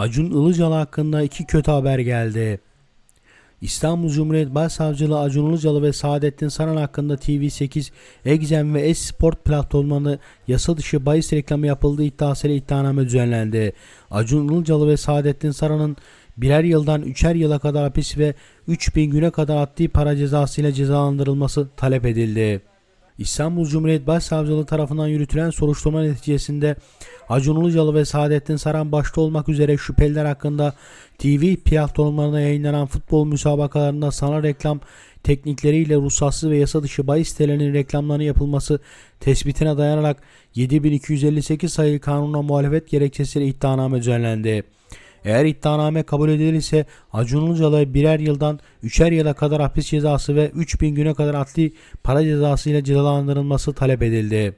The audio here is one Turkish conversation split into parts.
Acun Ilıcalı hakkında iki kötü haber geldi. İstanbul Cumhuriyet Başsavcılığı Acun Ilıcalı ve Saadettin Saran hakkında TV8, Exem ve Esport platformlarında yasa dışı bahis reklamı yapıldığı iddiasıyla iddianame düzenlendi. Acun Ilıcalı ve Saadettin Saran'ın birer yıldan üçer yıla kadar hapis ve 3000 güne kadar adli para cezası ile cezalandırılması talep edildi. İstanbul Cumhuriyet Başsavcılığı tarafından yürütülen soruşturma neticesinde Acun Ilıcalı ve Saadettin Saran başta olmak üzere şüpheliler hakkında TV platformlarına yayınlanan futbol müsabakalarında sanal reklam teknikleriyle ruhsatsız ve yasa dışı bahis sitelerinin reklamlarının yapılması tespitine dayanarak 7258 sayılı kanuna muhalefet gerekçesiyle iddianame düzenlendi. Eğer iddianame kabul edilirse Acun Ilıcalı'ya birer yıldan üçer yıla kadar hapis cezası ve 3000 güne kadar adli para cezası ile cezalandırılması talep edildi.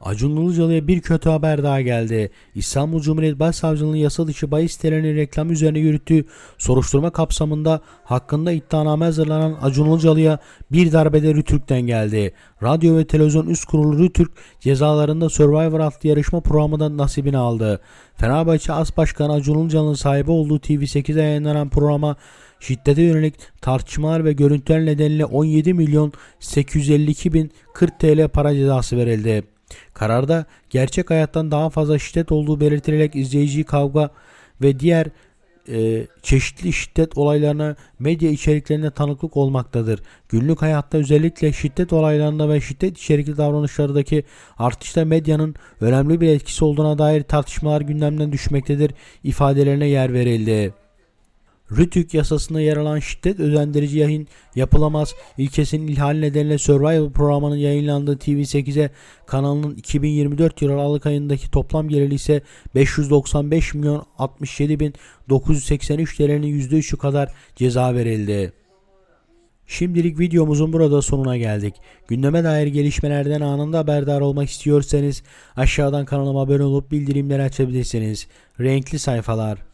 Acun Ilıcalı'ya bir kötü haber daha geldi. İstanbul Cumhuriyet Başsavcılığı'nın yasa dışı bahis sitelerinin reklamı üzerine yürüttüğü soruşturma kapsamında hakkında iddianame hazırlanan Acun Ilıcalı'ya bir darbede Rütürk'ten geldi. Radyo ve Televizyon Üst Kurulu Rütürk cezalarında Survivor adlı yarışma programından nasibini aldı. Fenerbahçe As Başkanı Acun Ilıcalı'nın sahibi olduğu TV8'de yayınlanan programa şiddete yönelik tartışmalar ve görüntüler nedeniyle 17 milyon 852 bin 40 TL para cezası verildi. Kararda gerçek hayattan daha fazla şiddet olduğu belirtilerek izleyiciyi kavga ve diğer e, çeşitli şiddet olaylarına medya içeriklerinde tanıklık olmaktadır. Günlük hayatta özellikle şiddet olaylarında ve şiddet içerikli davranışlardaki artışta medyanın önemli bir etkisi olduğuna dair tartışmalar gündemden düşmektedir ifadelerine yer verildi. Rütük yasasında yer alan şiddet özendirici yayın yapılamaz ilkesinin ihlali nedeniyle Survivor programının yayınlandığı TV8'e kanalının 2024 yılı Aralık ayındaki toplam geliri ise 595 milyon 67 bin 983 TL'nin %3'ü kadar ceza verildi. Şimdilik videomuzun burada sonuna geldik. Gündeme dair gelişmelerden anında haberdar olmak istiyorsanız aşağıdan kanalıma abone olup bildirimleri açabilirsiniz. Renkli sayfalar.